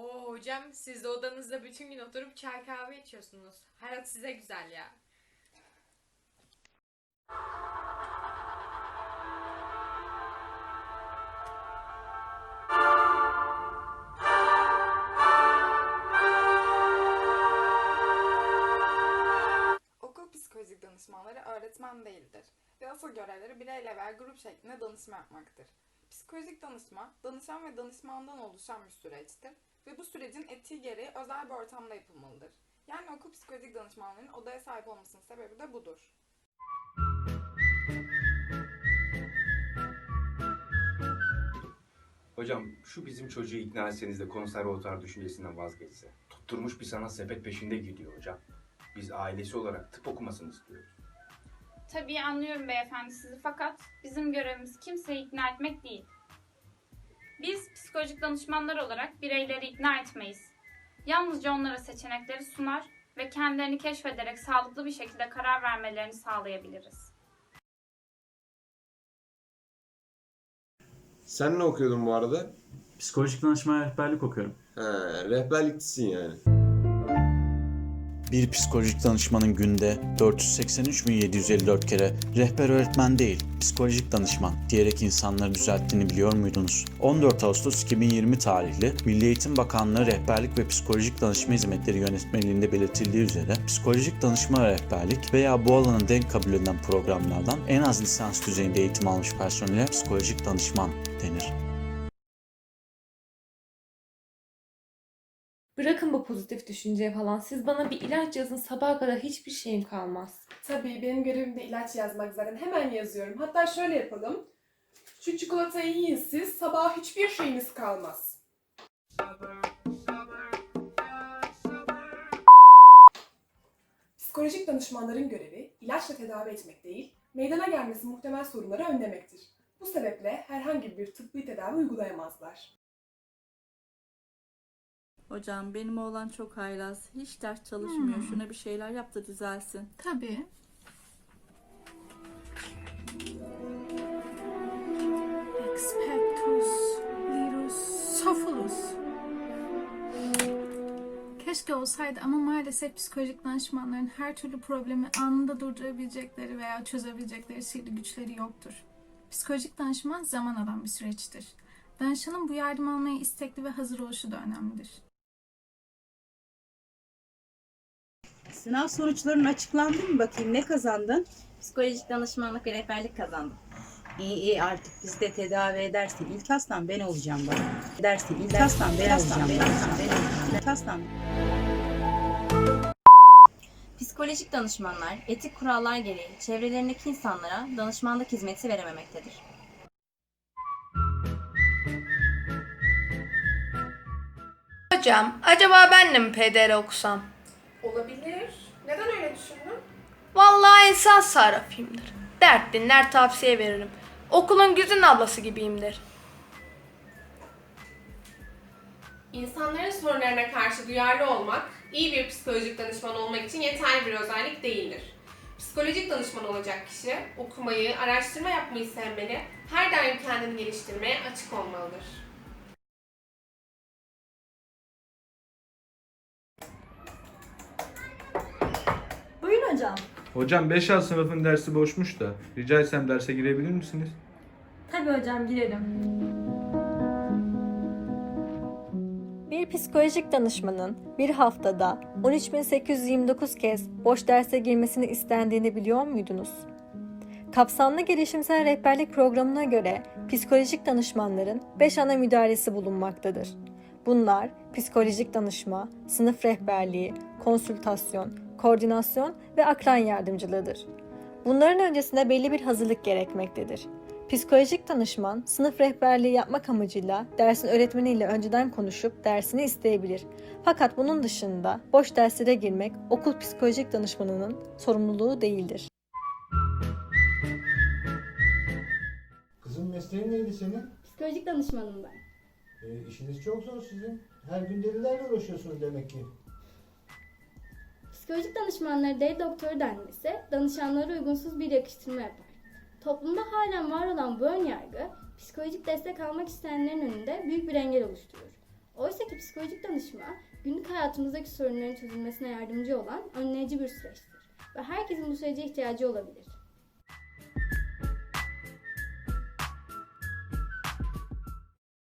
Oo hocam siz de odanızda bütün gün oturup çay kahve içiyorsunuz. Hayat size güzel ya. Okul psikolojik danışmanları öğretmen değildir ve asıl görevleri bireyle veya grup şeklinde danışma yapmaktır. Psikolojik danışma, danışan ve danışmandan oluşan bir süreçtir ve bu sürecin etiği gereği özel bir ortamda yapılmalıdır. Yani okul psikolojik danışmanlarının odaya sahip olmasının sebebi de budur. Hocam şu bizim çocuğu ikna etseniz de konservatuar düşüncesinden vazgeçse. Tutturmuş bir sanat sepet peşinde gidiyor hocam. Biz ailesi olarak tıp okumasını istiyoruz. Tabii anlıyorum beyefendi sizi fakat bizim görevimiz kimseyi ikna etmek değil. Biz psikolojik danışmanlar olarak bireyleri ikna etmeyiz. Yalnızca onlara seçenekleri sunar ve kendilerini keşfederek sağlıklı bir şekilde karar vermelerini sağlayabiliriz. Sen ne okuyordun bu arada? Psikolojik danışma rehberlik okuyorum. Ha, rehberlikçisin yani. Bir psikolojik danışmanın günde 483.754 kere rehber öğretmen değil, psikolojik danışman diyerek insanları düzelttiğini biliyor muydunuz? 14 Ağustos 2020 tarihli Milli Eğitim Bakanlığı Rehberlik ve Psikolojik Danışma Hizmetleri Yönetmeliğinde belirtildiği üzere psikolojik danışma ve rehberlik veya bu alana denk kabul edilen programlardan en az lisans düzeyinde eğitim almış personele psikolojik danışman denir. Bırakın bu pozitif düşünceyi falan. Siz bana bir ilaç yazın sabaha kadar hiçbir şeyim kalmaz. Tabii benim görevim de ilaç yazmak zaten. Hemen yazıyorum. Hatta şöyle yapalım. Şu çikolatayı yiyin siz. Sabah hiçbir şeyiniz kalmaz. Psikolojik danışmanların görevi ilaçla tedavi etmek değil, meydana gelmesi muhtemel sorunları önlemektir. Bu sebeple herhangi bir tıbbi tedavi uygulayamazlar. Hocam benim oğlan çok haylaz. Hiç ders çalışmıyor. Şuna bir şeyler yap da düzelsin. Tabii. Expectus Lirusophilus. Keşke olsaydı ama maalesef psikolojik danışmanların her türlü problemi anında durdurabilecekleri veya çözebilecekleri sihirli güçleri yoktur. Psikolojik danışman zaman alan bir süreçtir. Danışanın bu yardım almaya istekli ve hazır oluşu da önemlidir. Sınav sonuçların açıklandı mı bakayım ne kazandın? Psikolojik danışmanlık ve rehberlik kazandım. İyi iyi artık biz de tedavi edersin. İlk hastan ben olacağım bak. Edersin ilk hastan ben olacağım. Ben olacağım. İlk hastan Psikolojik danışmanlar etik kurallar gereği çevrelerindeki insanlara danışmanlık hizmeti verememektedir. Hocam acaba ben de mi PDR okusam? Olabilir. Neden öyle düşündün? Vallahi insan sarrafıyımdır. Dert dinler tavsiye veririm. Okulun güzün ablası gibiyimdir. İnsanların sorunlarına karşı duyarlı olmak, iyi bir psikolojik danışman olmak için yeterli bir özellik değildir. Psikolojik danışman olacak kişi, okumayı, araştırma yapmayı sevmeli, her daim kendini geliştirmeye açık olmalıdır. Hocam. Hocam 5A sınıfın dersi boşmuş da rica etsem derse girebilir misiniz? Tabii hocam girelim. Bir psikolojik danışmanın bir haftada 13.829 kez boş derse girmesini istendiğini biliyor muydunuz? Kapsamlı gelişimsel rehberlik programına göre psikolojik danışmanların 5 ana müdahalesi bulunmaktadır. Bunlar psikolojik danışma, sınıf rehberliği, konsültasyon, koordinasyon ve akran yardımcılığıdır. Bunların öncesinde belli bir hazırlık gerekmektedir. Psikolojik danışman sınıf rehberliği yapmak amacıyla dersin öğretmeniyle önceden konuşup dersini isteyebilir. Fakat bunun dışında boş derslere girmek okul psikolojik danışmanının sorumluluğu değildir. Kızım mesleğin neydi senin? Psikolojik danışmanım ben. E, işiniz çok zor sizin. Her gün delilerle uğraşıyorsunuz demek ki. Psikolojik danışmanlara deli doktoru denmesi, danışanlara uygunsuz bir yakıştırma yapar. Toplumda halen var olan bu önyargı, psikolojik destek almak isteyenlerin önünde büyük bir engel oluşturur. Oysa ki psikolojik danışma günlük hayatımızdaki sorunların çözülmesine yardımcı olan önleyici bir süreçtir ve herkesin bu sürece ihtiyacı olabilir.